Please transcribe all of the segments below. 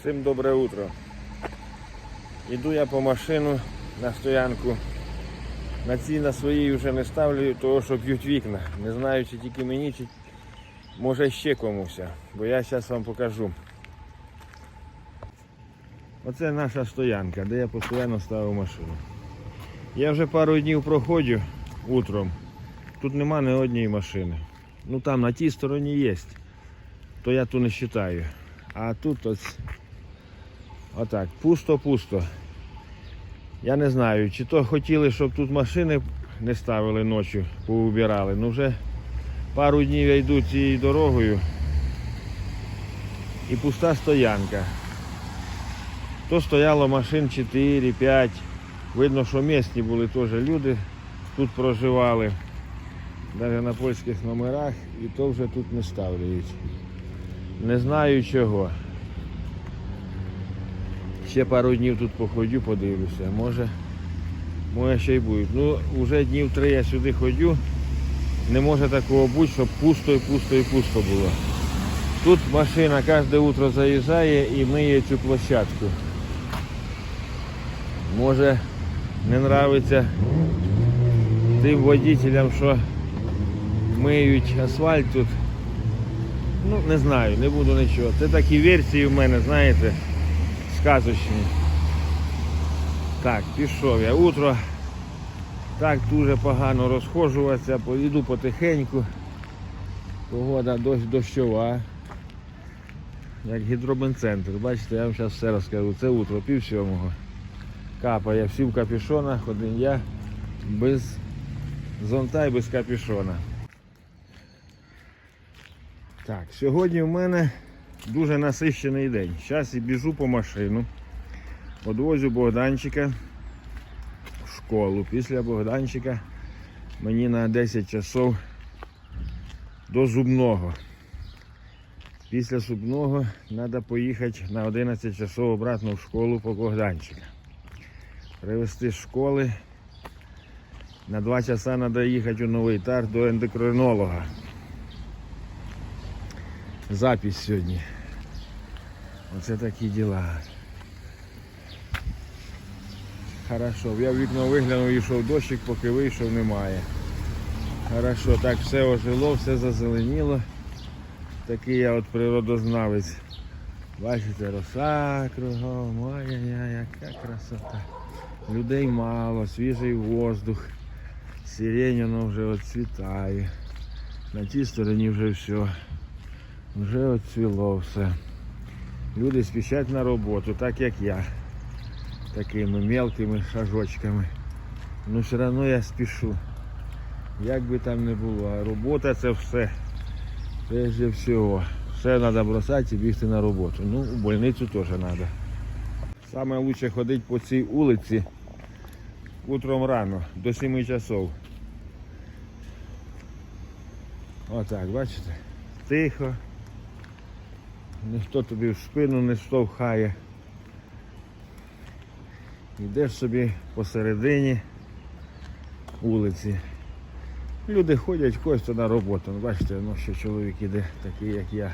Всім добре утро. Іду я по машину на стоянку. На цій на своїй вже не ставлю, того що б'ють вікна. Не знаю, чи тільки мені, чи може ще комусь. Бо я зараз вам покажу. Оце наша стоянка, де я постійно ставив машину. Я вже пару днів проходжу утром. Тут нема ні однієї машини. Ну там на тій стороні є, то я ту не вважаю. А тут ось отак, пусто-пусто. Я не знаю, чи то хотіли, щоб тут машини не ставили ночі, поубирали. Ну вже пару днів я йду цією дорогою і пуста стоянка. То стояло машин 4-5. Видно, що місні були теж люди, тут проживали. Навіть на польських номерах і то вже тут не ставлять. Не знаю чого. Ще пару днів тут походю, подивлюся. Може, може ще й будуть. Ну, вже днів три я сюди ходю. Не може такого бути, щоб пусто і пусто і пусто було. Тут машина кожне утро заїжджає і миє цю площадку. Може не нравиться тим водителям, що миють асфальт тут. Ну, не знаю, не буду нічого. Це такі версії в мене, знаєте, сказочні. Так, пішов я утро. Так дуже погано розхожуватися, поїду потихеньку. Погода дощ дощова. Як гідробенцентр. Бачите, я вам зараз все розкажу. Це утро, пів сьомого. Капає всі в капюшонах, один я без зонта і без капюшона. Так, сьогодні в мене дуже насищений день. Зараз я біжу по машину, подвозю Богданчика в школу. Після Богданчика мені на 10 часов до зубного. Після зубного треба поїхати на 11 часов обратно в школу по Богданчика. Привезти з школи. На 2 часа треба їхати у новий тар до ендокринолога запись сьогодні. Оце такі діла. Хорошо, я вікно виглянув, йшов дощик, поки вийшов, немає. Хорошо, так все ожило, все зазеленіло. Такий я от природознавець. Бачите, роса кругом, ой-яй-яй, яка красота. Людей мало, свіжий воздух. Сирень воно вже оцвітає. На тій стороні вже все. Вже оцвіло все. Люди спішать на роботу, так як я. Такими мелкими шажочками. Ну все одно я спішу. Як би там не було. А робота це все. Прежде всього. Все треба бросати і бігти на роботу. Ну, у больницю теж треба. Саме краще ходити по цій вулиці утром рано, до 7 часов. Отак, бачите? Тихо. Ніхто тобі в спину не штовхає. Йдеш собі посередині вулиці. Люди ходять когось на роботу. Ну, бачите, ну, що чоловік іде, такий як я,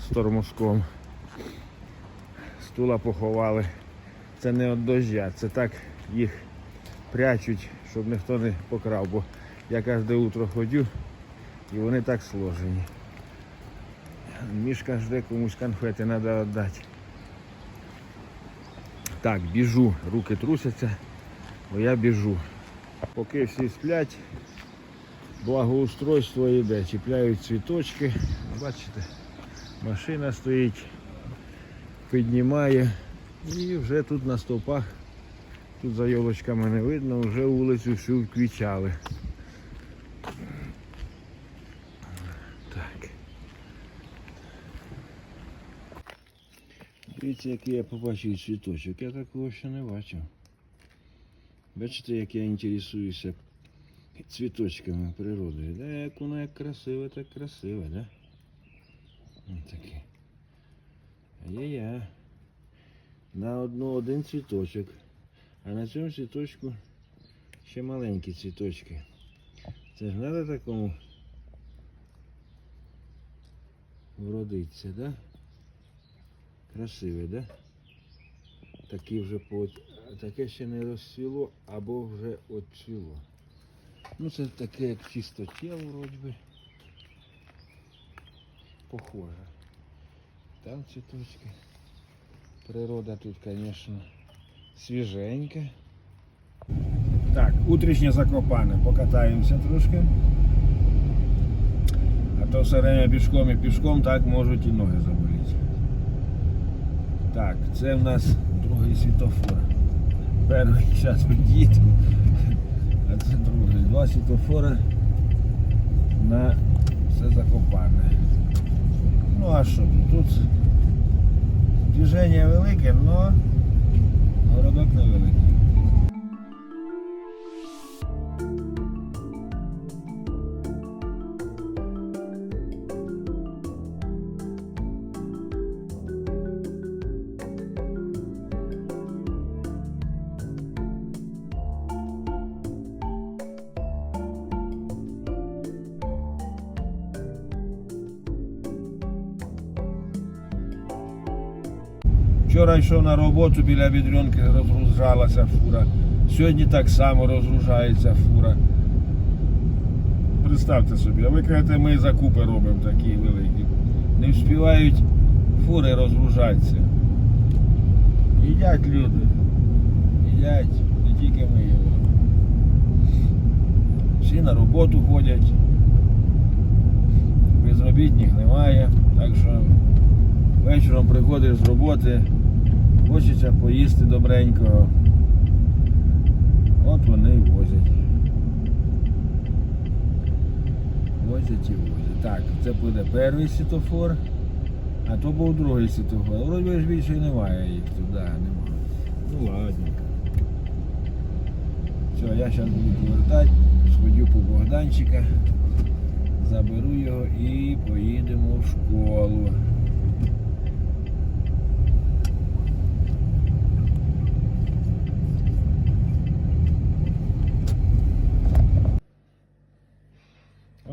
з тормозком. Стула поховали. Це не від дождя, це так їх прячуть, щоб ніхто не покрав, бо я кожне утро ходю і вони так сложені. Мішка жде комусь конфети треба віддати. Так, біжу, руки трусяться, бо я біжу. Поки всі сплять, благоустройство йде, чіпляють цвіточки. Бачите, машина стоїть, піднімає. І вже тут на стовпах, тут за йолочками не видно, вже вулицю всю квічали. Так. Дивіться, який я побачив цвіточок. Я такого ще не бачив. Бачите, як я інтересуюся цвіточками природою. Да, як воно як красиве, так красиве, да? Ось таке. Ай-яй-яй. На одну один цвіточок. А на цьому цвіточку ще маленькі цвіточки. Це ж треба такому вродиться, да? Красиве, да? Такі вже по... таке ще не розцвіло або вже отцвіло. Ну це таке як чистоте вроді би. Похоже. Там цвіточки. Природа тут, звісно, свіженька. Так, утрішнє закопане. Покатаємося трошки. А то все время пішком і пішком так можуть і ноги заболіти. Так, це в нас другий світофор. Перший зараз під'їду, а це другий. Два світофори на все закопане. Ну а що тут? Тут движення велике, але городок невеликий. Вчора йшов на роботу біля відрюнки, розгружалася фура. Сьогодні так само розгружається фура. Представте собі, а ви кажете, ми закупи робимо такі великі. Не вспівають фури розгружатися. Їдять люди. Їдять, не тільки ми його. Всі на роботу ходять. Безробітних немає. Так що вечором приходиш з роботи, хочеться поїсти добренького. От вони і возять. Возять і возять. Так, це буде перший світофор, а то був другий світофор. Вроді ж більше немає їх туди, немає. Ну ладненько. Все, я зараз буду повертати, сходю по Богданчика, заберу його і поїдемо в школу.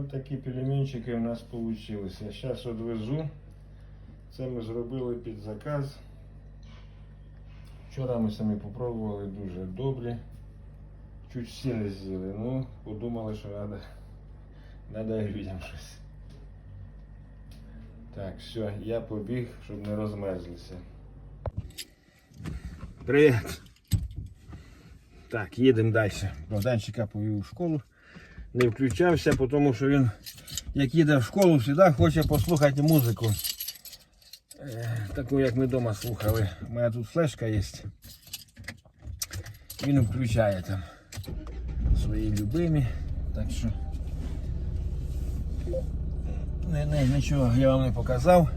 Ось такі пельменчики у нас вийшли. Зараз відвезу. Це ми зробили під заказ. Вчора ми самі попробували дуже добрі. Чуть всі не з'їли. Ну, подумали, що треба треба людям щось. Так, все, я побіг, щоб не розмерзлися. Привіт. Так, їдемо далі. Богданчика повів у школу. Не включався, тому що він, як їде в школу, завжди хоче послухати музику. Е, Таку, як ми вдома слухали. У мене тут флешка є. Він включає там свої любимі. Так що не, не, нічого я вам не показав.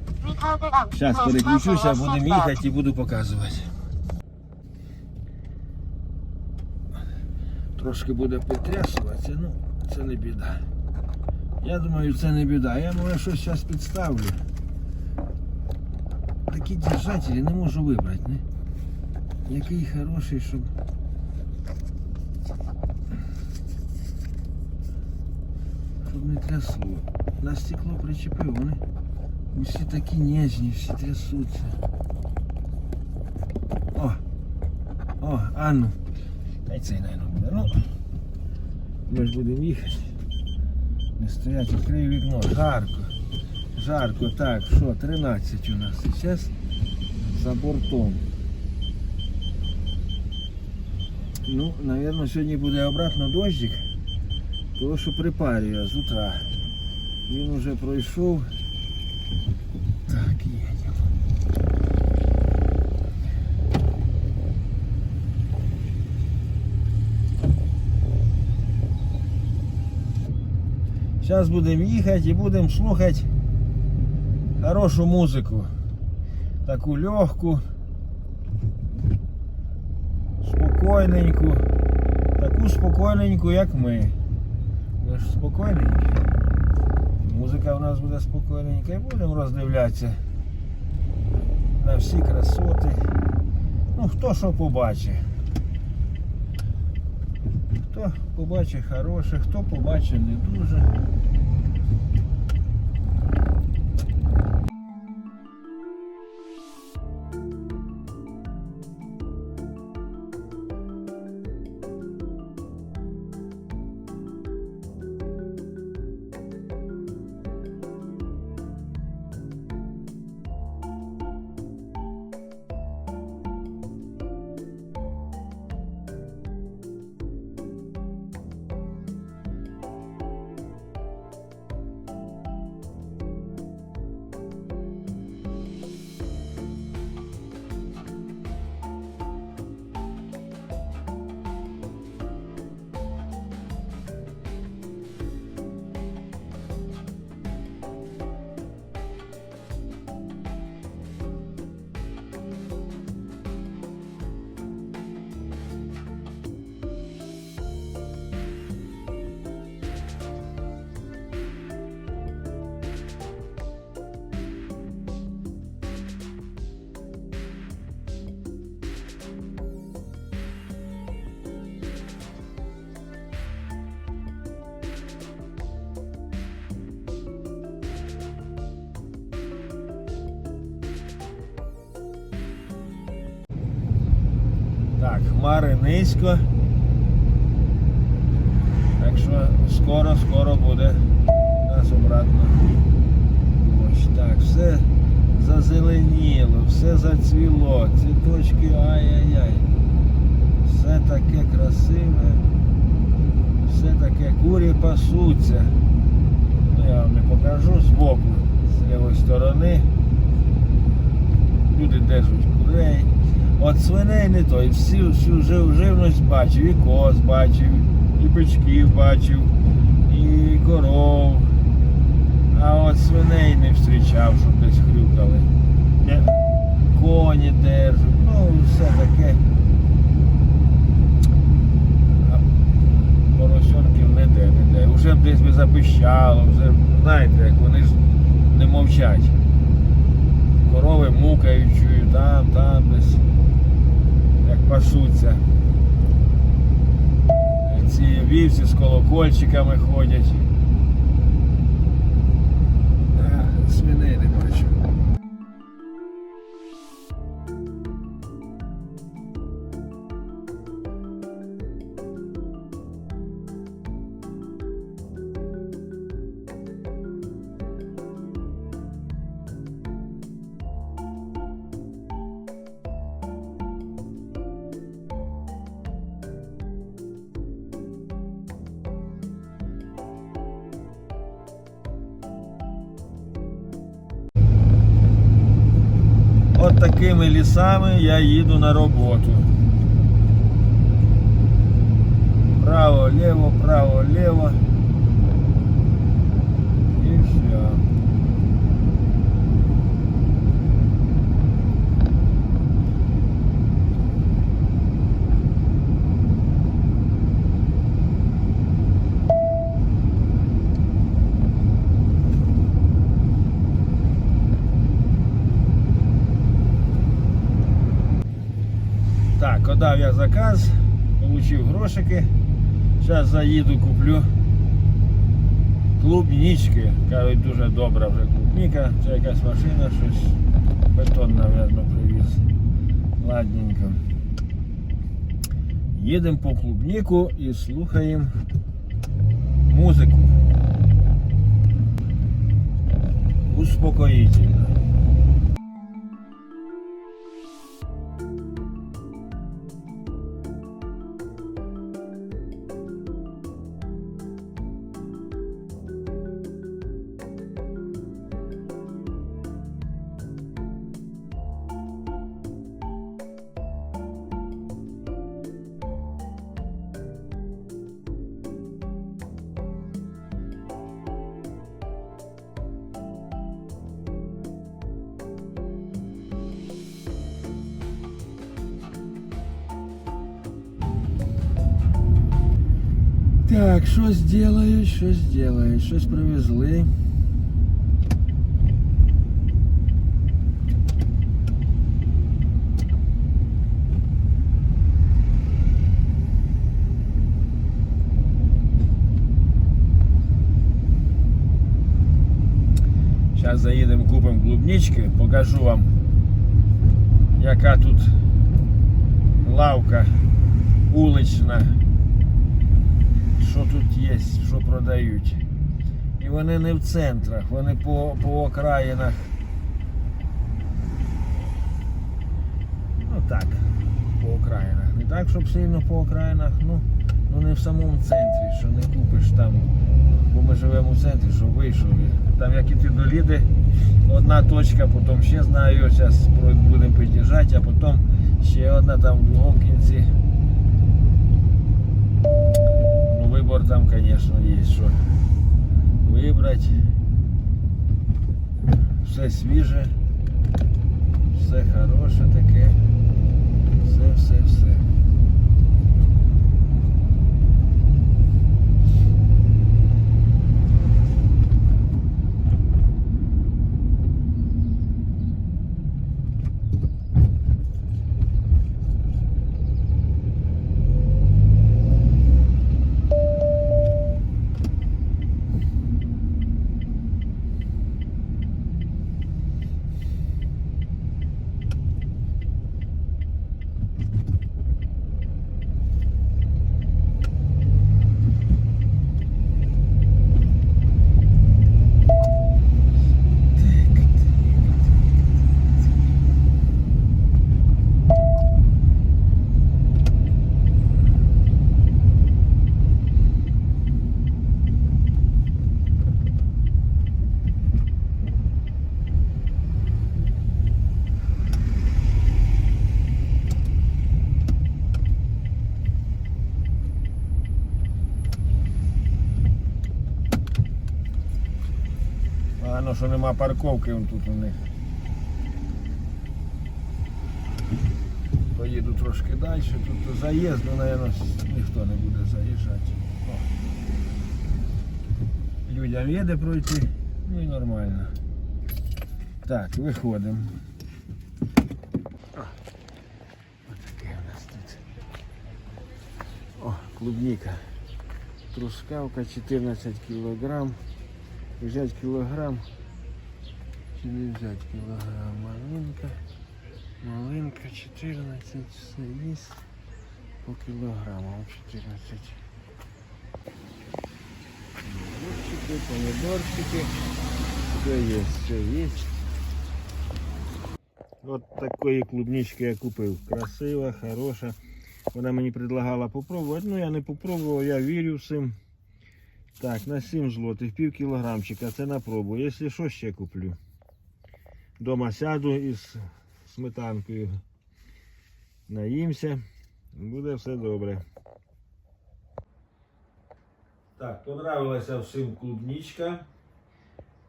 Зараз переключуся, будемо їхати і буду показувати. Трошки буде підтрясуватися, ну це не біда. Я думаю, це не біда. Я може щось зараз підставлю. Такі держателі не можу вибрати, не? Який хороший, щоб. Щоб не трясло. На стекло причепив, вони усі такі ніжні, всі трясуться. О! О, а ну. Та цей, наверное, буде. ми ж будемо їхати. Не стоять, відкрию вікно. Жарко. Жарко. Так, що, 13 у нас. Зараз за бортом. Ну, наверное, сьогодні буде обратно дощик, тому що припарює з утра. Він уже пройшов. Так, їдемо. Зараз будемо їхати і будемо слухати хорошу музику. Таку легку, спокійненьку, таку спокійненьку, як ми. Ми ж спокійненькі. Музика у нас буде спокійненька і будемо роздивлятися на всі красоти. Ну, хто що побачить. Хто побачить хороше, хто побачить не дуже. Хмари. Так що скоро, скоро буде нас обратно. Ось так, все зазеленіло, все зацвіло, цвіточки, ай-яй-яй. Все таке красиве, все таке курі пасуться. Ну, я вам не покажу збоку, з лівої сторони. Люди держать курей. От свиней не то, і всю, всю жив, живність бачив, і коз бачив, і бичків бачив, і коров. А от свиней не зустрічав, щоб десь хрюкали. Коні держать, ну все таке. Поросенків ніде, ніде. Уже б десь би запищало, вже знаєте, як вони ж не мовчать. Корови мукають, чую, там, там десь, пасуться. Ці вівці з колокольчиками ходять. Свиней не бачу. Такими лісами я їду на роботу. Право, ліво, право, ліво. І все. Так, отдав я заказ, получив грошики. Зараз заїду, куплю клубнички. Кажуть, дуже добра вже клубніка. Це якась машина, щось бетон, мабуть, привіз. Ладненько. Їдемо по клубніку і слухаємо музику. Успокоїтельно. Так, що зроблять, що зроблять, щось привезли. Зараз заїдемо, купимо клубнички, покажу вам, яка тут лавка улична що тут є, що продають. І вони не в центрах, вони по, по окраїнах. Ну так, по окраїнах. Не так, щоб сильно по окраїнах, ну, ну не в самому центрі, що не купиш там. Бо ми живемо в центрі, що вийшов. Там як іти до Ліди, одна точка, потім ще знаю, зараз будемо під'їжджати, а потім ще одна там в другому кінці. Выбор там, конечно, есть, что выбрать. Все свіже, все хороше таке. Все, все, все. Погано, що нема парковки он тут у них. Поїду трошки далі, тут заїзду, мабуть, ніхто не буде заїжджати. О. Людям є пройти, ну і нормально. Так, виходимо. Отаке у нас тут. О, клубника. Трускавка 14 кілограм. Взять кілограм. Чи не взять кілограм? Малинка. Малинка 14 все. По кілограму 14. Огурчики, помидорчики. Все є, все є. От такої клубнички я купив. Красива, хороша. Вона мені предлагала попробувати. Ну я не попробував, я вірю всім. Так, на 7 злотих, пів кілограмчика, це на пробу. Якщо що, ще куплю. Дома сяду із сметанкою. Наїмся. Буде все добре. Так, понравилася всім клубничка.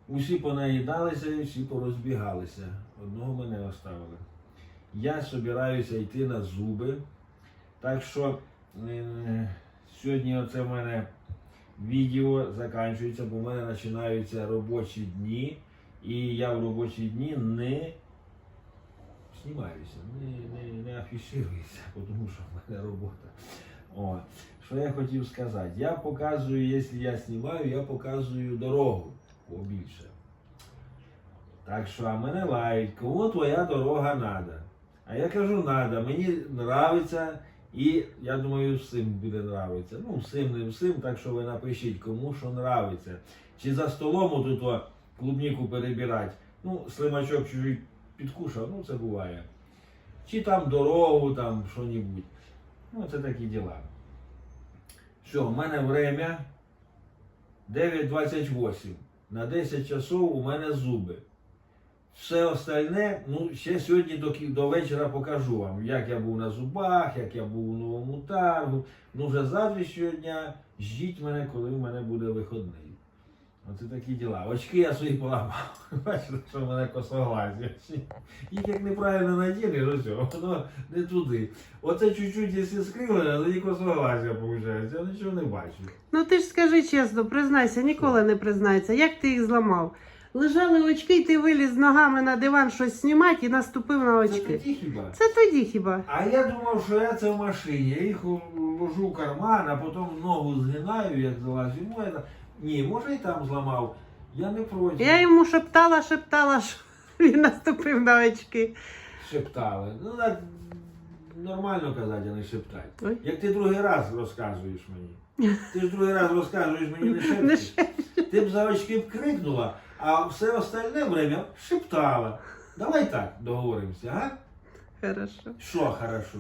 Усі понаїдалися і всі порозбігалися. Одного мене оставили. Я собираюся йти на зуби. Так що е, сьогодні оце в мене відео закінчується, бо в мене починаються робочі дні. І я в робочі дні не знімаюся, не, не, не афішируюся, тому що в мене робота. О, що я хотів сказати? Я показую, якщо я знімаю, я показую дорогу побільше. Так що, а мене лають, кому твоя дорога надо? А я кажу, надо, мені нравиться, і я думаю, всім буде нравиться. Ну, всім, не всім, так що ви напишіть, кому що нравиться. Чи за столом тут клубніку перебирати. Ну, слимачок чужий підкушав, ну це буває. Чи там дорогу, там що-небудь. Ну, це такі діла. Все, в мене время 9.28. На 10 часов у мене зуби. Все остальне, ну, ще сьогодні до, до вечора покажу вам, як я був на зубах, як я був у новому таргу. Ну вже завтра дня ждіть мене, коли в мене буде виходний. Оце такі діла. Очки я свої поламав. Бачите, що в мене косоглазі. Їх як неправильно надінеш, ось воно не туди. Оце чуть-чуть, якщо скривлено, тоді косоглазя виходить. Я нічого не бачу. Ну ти ж скажи чесно, признайся, ніколи не признається. Як ти їх зламав? Лежали очки, і ти виліз ногами на диван щось знімати і наступив на Це очки. тоді хіба? Це тоді хіба? А я думав, що я це в машині. Я їх ложу в карман, а потім ногу згинаю, як залазю. Ну, я... Ні, може і там зламав. Я не проти. Я йому шептала, шептала, що він наступив на очки. Шептали. Ну так нормально казати, а не шептати. Ой. Як ти другий раз розказуєш мені. Ти ж другий раз розказуєш мені не Не шепчеш. Ти б за очки б крикнула, а все остальне время шептала. Давай так договоримося, ага? Хорошо. Що хорошо?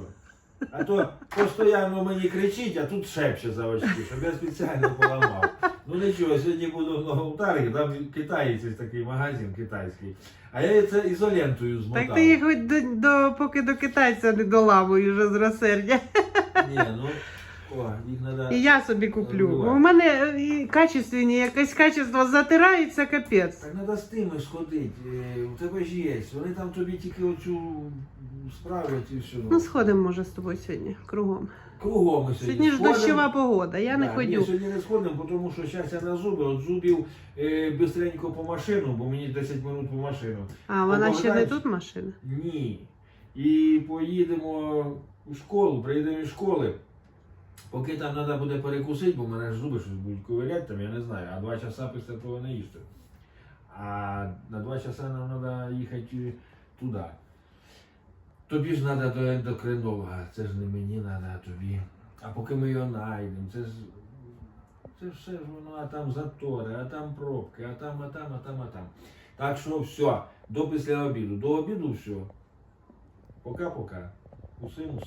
А то постійно мені кричить, а тут шепче за очки, щоб я спеціально поламав. Ну нічого, сьогодні буду новому там китаєць такий магазин китайський. А я це ізолентою змотав. Так ти їх хоч до, до, поки до китайця не доламуєш вже з розсердя. Ні, ну, о, їх треба... І я собі куплю. Буває. У мене е, і качественні, якесь качество затирається, капець. Так треба з тими сходити, е, у тебе ж є. Вони там тобі тільки оцю справлять і все. Ну, сходимо, може, з тобою сьогодні, кругом. Кругом ми сьогодні Сьогодні ж сходимо. дощова погода, я не Да, ходю. Ні, сьогодні не сходимо, тому що зараз я на зуби, от зубів е, бистренько по машину, бо мені 10 минут по машину. А вона ще не тут машина? Ні. І поїдемо у школу, приїдемо із школи. Поки там треба буде перекусити, бо в мене ж зуби щось будуть ковиряти, там, я не знаю, а два часа після того не їсти. А на два часа нам треба їхати туди. Тобі ж треба до ендокринолога, це ж не мені треба, тобі. А поки ми його знайдемо, це ж. Це все ж воно, а там затори, а там пробки, а там, а там, а там, а там. Так що все, до після обіду. До обіду все. Пока-пока. Усім.